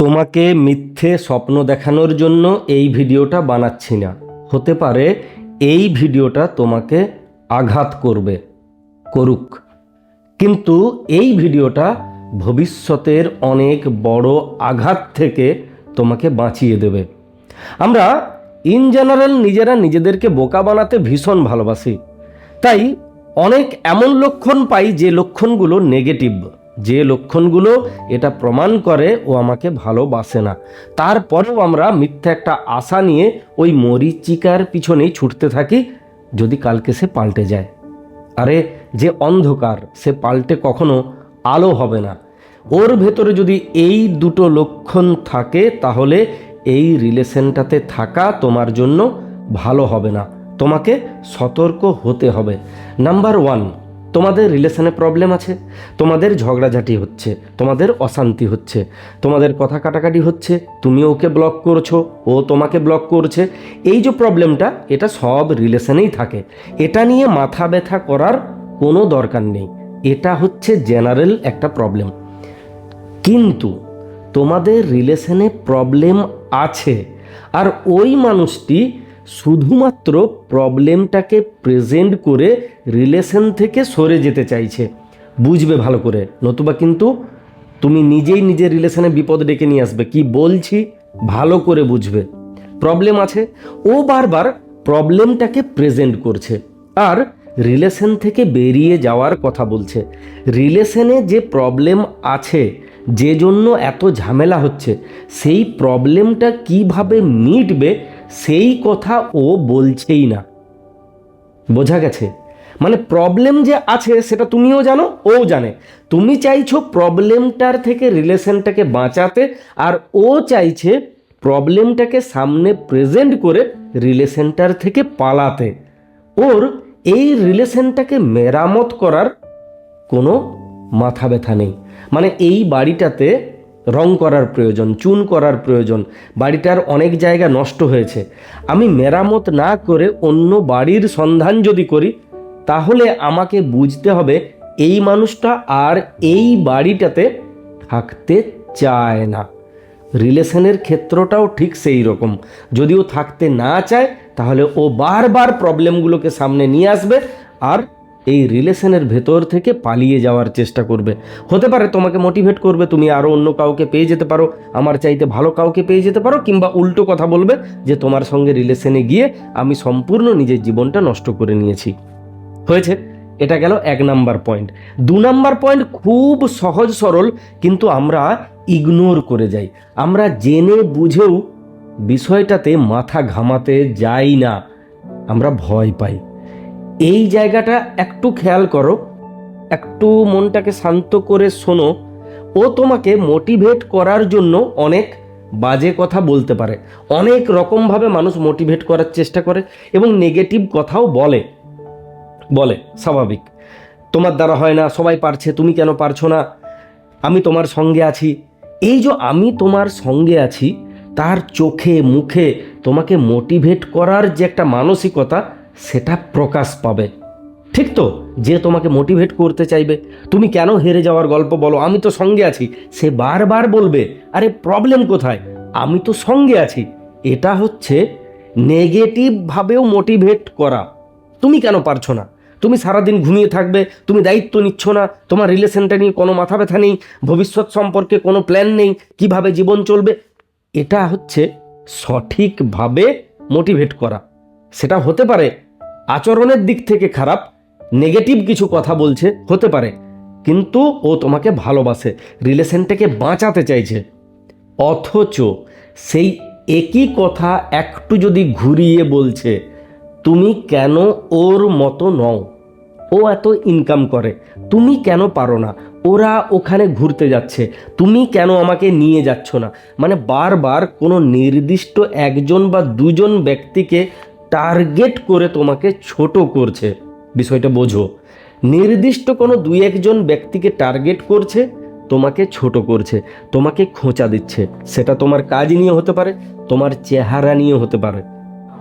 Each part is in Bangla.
তোমাকে মিথ্যে স্বপ্ন দেখানোর জন্য এই ভিডিওটা বানাচ্ছি না। হতে পারে এই ভিডিওটা তোমাকে আঘাত করবে। করুক। কিন্তু এই ভিডিওটা ভবিষ্যতের অনেক বড় আঘাত থেকে তোমাকে বাঁচিয়ে দেবে। আমরা ইন জেনারেল নিজেরা নিজেদেরকে বোকা বানাতে ভীষণ ভালোবাসি। তাই অনেক এমন লক্ষণ পাই যে লক্ষণগুলো নেগেটিভ যে লক্ষণগুলো এটা প্রমাণ করে ও আমাকে ভালোবাসে না। তারপরেও আমরা মিথ্যা একটা আশা নিয়ে ওই মরিচিকার পিছনেই ছুটতে থাকি, যদি কালকে সে পাল্টে যায়। আরে, যে অন্ধকার, সে পাল্টে কখনো আলো হবে না। ওর ভেতরে যদি এই দুটো লক্ষণ থাকে, তাহলে এই রিলেশনটাতে থাকা তোমার জন্য ভালো হবে না। তোমাকে সতর্ক হতে হবে। নাম্বার ওয়ান তোমাদের রিলেশনে প্রবলেম আছে, তোমাদের ঝগড়াঝাটি হচ্ছে, তোমাদের অশান্তি হচ্ছে, তোমাদের কথা কাটাকাটি হচ্ছে, তুমি ওকে ব্লক করছ, ও তোমাকে ব্লক করছে, এই যে প্রবলেমটা এটা সব রিলেশনেই থাকে। এটা নিয়ে মাথা ব্যথা করার কোনো দরকার নেই। এটা হচ্ছে জেনারেল একটা প্রবলেম কিন্তু তোমাদের রিলেশনে প্রবলেম আছে, আর ওই মানুষটি শুধুমাত্র প্রবলেমটাকে প্রেজেন্ট করে রিলেশন থেকে সরে যেতে চাইছে। বুঝবে ভালো করে। নতুবা কিন্তু তুমি নিজেই নিজের রিলেশনে বিপদ ডেকে নিয়ে আসবে। কি বলছি? ভালো করে বুঝবে। প্রবলেম আছে। ও বারবার প্রবলেমটাকে প্রেজেন্ট করছে। আর রিলেশন থেকে বেরিয়ে যাওয়ার কথা বলছে। রিলেশনে যে প্রবলেম আছে, যে জন্য এত ঝামেলা হচ্ছে, সেই প্রবলেমটা কীভাবে মিটবে সেই কথা ও বলছেই না। বোঝা গেছে? মানে প্রবলেম যে আছে সেটা তুমিও জানো, ও জানে। তুমি চাইছো প্রবলেমটার থেকে রিলেশনটাকে বাঁচাতে, আর ও চাইছে প্রবলেমটাকে সামনে প্রেজেন্ট করে রিলেশনটার থেকে পালাতে। ওর এই রিলেশনটাকে মেরামত করার কোনো মাথা ব্যথা নেই। মানে এই বাড়িটাতে রং করার প্রয়োজন, চুন করার প্রয়োজন, বাড়িটার অনেক জায়গা নষ্ট হয়েছে। আমি মেরামত না করে অন্য বাড়ির সন্ধান যদি করি, তাহলে আমাকে বুঝতে হবে এই মানুষটা আর এই বাড়িটাতে থাকতে চায় না। রিলেশনের ক্ষেত্রটাও ঠিক সেই রকম। যদিও থাকতে না চায়, তাহলে ও বারবার প্রবলেমগুলোকে সামনে নিয়ে আসবে আর এই রিলেশনের ভেতর থেকে পালিয়ে যাওয়ার চেষ্টা করবে। হতে পারে তোমাকে মোটিভেট করবে, তুমি আরও অন্য কাউকে পেয়ে যেতে পারো, আমার চাইতে ভালো কাউকে পেয়ে যেতে পারো, কিংবা উল্টো কথা বলবে যে তোমার সঙ্গে রিলেশনে গিয়ে আমি সম্পূর্ণ নিজের জীবনটা নষ্ট করে নিয়েছি। হয়েছে? এটা গেল এক নাম্বার পয়েন্ট দু নাম্বার পয়েন্ট খুব সহজ সরল, কিন্তু আমরা ইগনোর করে যাই। আমরা জেনে বুঝেও বিষয়টাতে মাথা ঘামাতে যাই না। আমরা ভয় পাই। এই জায়গাটা একটু খেয়াল করো, একটু মনটাকে শান্ত করে শোনো। ও তোমাকে মোটিভেট করার জন্য অনেক বাজে কথা বলতে পারে। অনেক রকমভাবে মানুষ মোটিভেট করার চেষ্টা করে এবং নেগেটিভ কথাও বলে। বলে, স্বাভাবিক। তোমার দ্বারা হয় না, সবাই পারছে, তুমি কেন পারছ না? আমি তোমার সঙ্গে আছি। এই যে আমি তোমার সঙ্গে আছি, তার চোখে, মুখে তোমাকে মোটিভেট করার যে একটা মানসিকতা সেটা প্রকাশ পাবে। ঠিক তো? যে তোমাকে মোটিভেট করতে চাইবে। তুমি কেন হেরে যাওয়ার গল্প বলো? আমি তো সঙ্গে আছি। সে বারবার বলবে, আরে প্রবলেম কোথায়? আমি তো সঙ্গে আছি। এটা হচ্ছে নেগেটিভভাবেও মোটিভেট করা। তুমি কেন পারছ না? তুমি সারাদিন ঘুমিয়ে থাকবে, তুমি দায়িত্ব নিচ্ছ না, তোমার রিলেশনটা নিয়ে কোনো মাথা ব্যথা নেই, ভবিষ্যৎ সম্পর্কে কোনো প্ল্যান নেই, কীভাবে জীবন চলবে? এটা হচ্ছে সঠিকভাবে মোটিভেট করা। সেটা হতে পারে আচরণের দিক থেকে খারাপ নেগেটিভ কিছু কথা বলছে, হতে পারে। কিন্তু ও তোমাকে ভালোবাসে, রিলেশনটাকে বাঁচাতে চাইছে। অথচ সেই একই কথা একটু যদি ঘুরিয়ে বলছে, তুমি কেন ওর মতো নও? ও এত ইনকাম করে। তুমি কেন পারো না? ওরা ওখানে ঘুরতে যাচ্ছে। তুমি কেন আমাকে নিয়ে যাচ্ছ না? মানে বারবার কোনো নির্দিষ্ট একজন বা দুজন ব্যক্তিকে টার্গেট করে তোমাকে ছোট করছে। বিষয়টা বোঝো। নির্দিষ্ট কোনো দুই একজন ব্যক্তিকে টার্গেট করছে, তোমাকে ছোট করছে, তোমাকে খোঁচা দিচ্ছে। সেটা তোমার কাজ নিয়ে হতে পারে, তোমার চেহারা নিয়ে হতে পারে।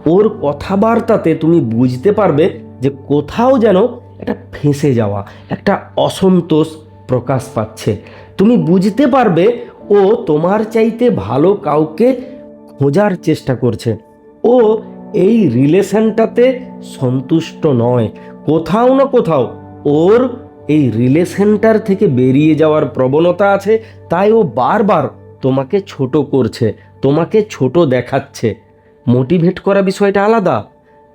ওর কথাবার্তাতে তুমি বুঝতে পারবে যে কোথাও যেন একটা ফেঁসে যাওয়া, একটা অসন্তোষ প্রকাশ পাচ্ছে। তুমি বুঝতে পারবে ও তোমার চাইতে ভালো কাউকে খোঁজার চেষ্টা করছে। ও এই রিলেশনটাতে সন্তুষ্ট নয়। কোথাও না কোথাও ওর এই রিলেশনটার থেকে বেরিয়ে যাওয়ার প্রবণতা আছে, তাই ও বারবার তোমাকে ছোট করছে, তোমাকে ছোট দেখাচ্ছে। মোটিভেট করা বিষয়টা আলাদা।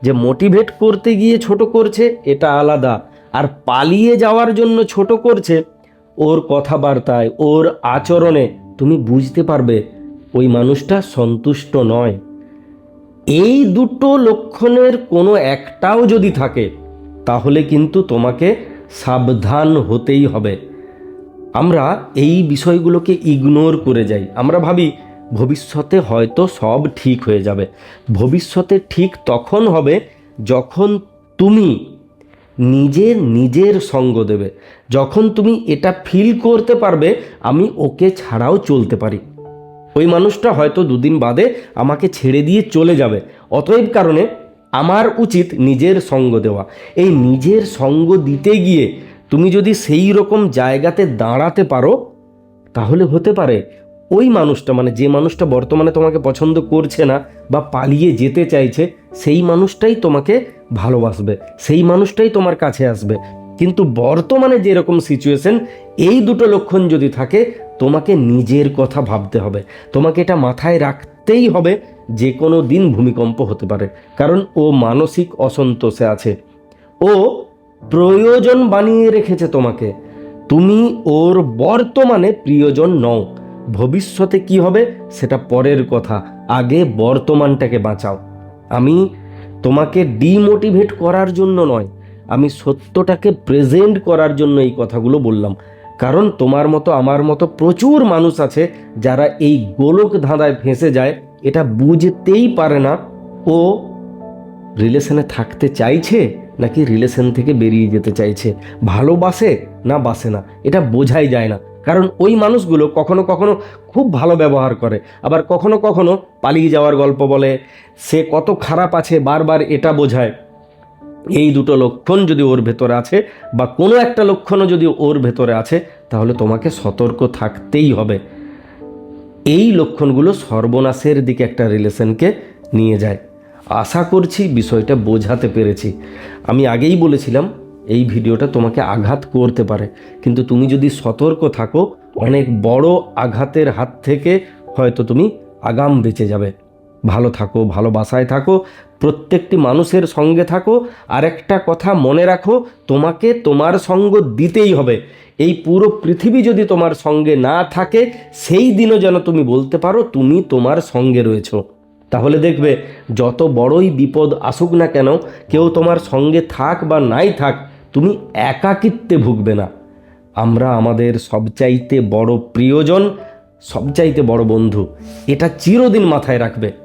যে মোটিভেট করতে গিয়ে ছোট করছে, এটা আলাদা। আর পালিয়ে যাওয়ার জন্য ছোট করছে, ওর কথাবার্তায়, ওর আচরণে তুমি বুঝতে পারবে, ওই মানুষটা সন্তুষ্ট নয়। এই দুটো লক্ষণের কোনো একটাও যদি থাকে, তাহলে কিন্তু তোমাকে সাবধান হতেই হবে। আমরা এই বিষয়গুলোকে ইগনোর করে যাই। আমরা ভাবি, ভবিষ্যতে হয়তো সব ঠিক হয়ে যাবে। ভবিষ্যতে ঠিক তখন হবে যখন তুমি নিজের নিজের সঙ্গ দেবে। যখন তুমি এটা ফিল করতে পারবে, আমি ওকে ছাড়াও চলতে পারি। ওই মানুষটা হয়তো দুদিন বাদে আমাকে ছেড়ে দিয়ে চলে যাবে। অতএব কারণে আমার উচিত নিজের সঙ্গ দেওয়া। এই নিজের সঙ্গ দিতে গিয়ে তুমি যদি সেই রকম জায়গাতে দাঁড়াতে পারো, তাহলে হতে পারে ওই মানুষটা মানে যে মানুষটা বর্তমানে তোমাকে পছন্দ করছে না বা পালিয়ে যেতে চাইছে, সেই মানুষটাই তোমাকে ভালোবাসবে, সেই মানুষটাই তোমার কাছে আসবে। কিন্তু বর্তমানে যেরকম সিচুয়েশন এই দুটো লক্ষণ যদি থাকে তোমাকে নিজের কথা ভাবতে হবে। তোমাকে এটা মাথায় রাখতেই হবে যে কোনো দিন ভূমিকম্প হতে পারে। কারণ ও মানসিক অসন্তোষে আছে। ও প্রয়োজন বানিয়ে রেখেছে তোমাকে। তুমি ওর বর্তমানে প্রিয়জন নও। ভবিষ্যতে কি হবে সেটা পরের কথা। আগে বর্তমানটাকে বাঁচাও। আমি তোমাকে ডিমোটিভেট করার জন্য নয়, আমি সত্যটাকে প্রেজেন্ট করার জন্য এই কথাগুলো বললাম। কারণ তোমার মতো, আমার মতো প্রচুর মানুষ আছে যারা এই গোলক ধাঁধায় ফেঁসে যায়, এটা বুঝতেই পারে না। ও রিলেশনে থাকতে চাইছে নাকি রিলেশন থেকে বেরিয়ে যেতে চাইছে? ভালোবাসে না বাসে না? এটা বোঝাই যায় না। কারণ ওই মানুষগুলো কখনো কখনো খুব ভালো ব্যবহার করে, আবার কখনো কখনো পালিয়ে যাওয়ার গল্প বলে, সে কত খারাপ আছে, বারবার এটা বোঝায়। এই দুটো লক্ষণ যদি ওর ভেতরে আছে বা কোনো একটা লক্ষণও যদি ওর ভেতরে আছে, তাহলে তোমাকে সতর্ক থাকতেই হবে। এই লক্ষণগুলো সর্বনাশের দিকে একটা রিলেশনকে নিয়ে যায়। আশা করছি বিষয়টা বোঝাতে পেরেছি। আমি আগেই বলেছিলাম, এই ভিডিওটা তোমাকে আঘাত করতে পারে। কিন্তু তুমি যদি সতর্ক থাকো, অনেক বড় আঘাতের হাত থেকে হয়তো তুমি আগাম বেঁচে যাবে। ভালো থাকো ভালোবাসায় থাকো, প্রত্যেকটি মানুষের সঙ্গে থাকো আর একটা কথা মনে রাখো, তোমাকে তোমার সঙ্গ দিতেই হবে। এই পুরো পৃথিবী যদি তোমার সঙ্গে না থাকে, সেই দিনও যেন তুমি বলতে পারো, তুমি তোমার সঙ্গে রয়েছো। তাহলে দেখবে, যত বড়ই বিপদ আসুক না কেন, কেউ তোমার সঙ্গে থাক বা নাই থাক, তুমি একাকিত্বে ভুগবে না। আমরা আমাদের সবচাইতে বড় প্রিয়জন, সবচাইতে বড় বন্ধু, এটা চিরদিন মাথায় রাখবে।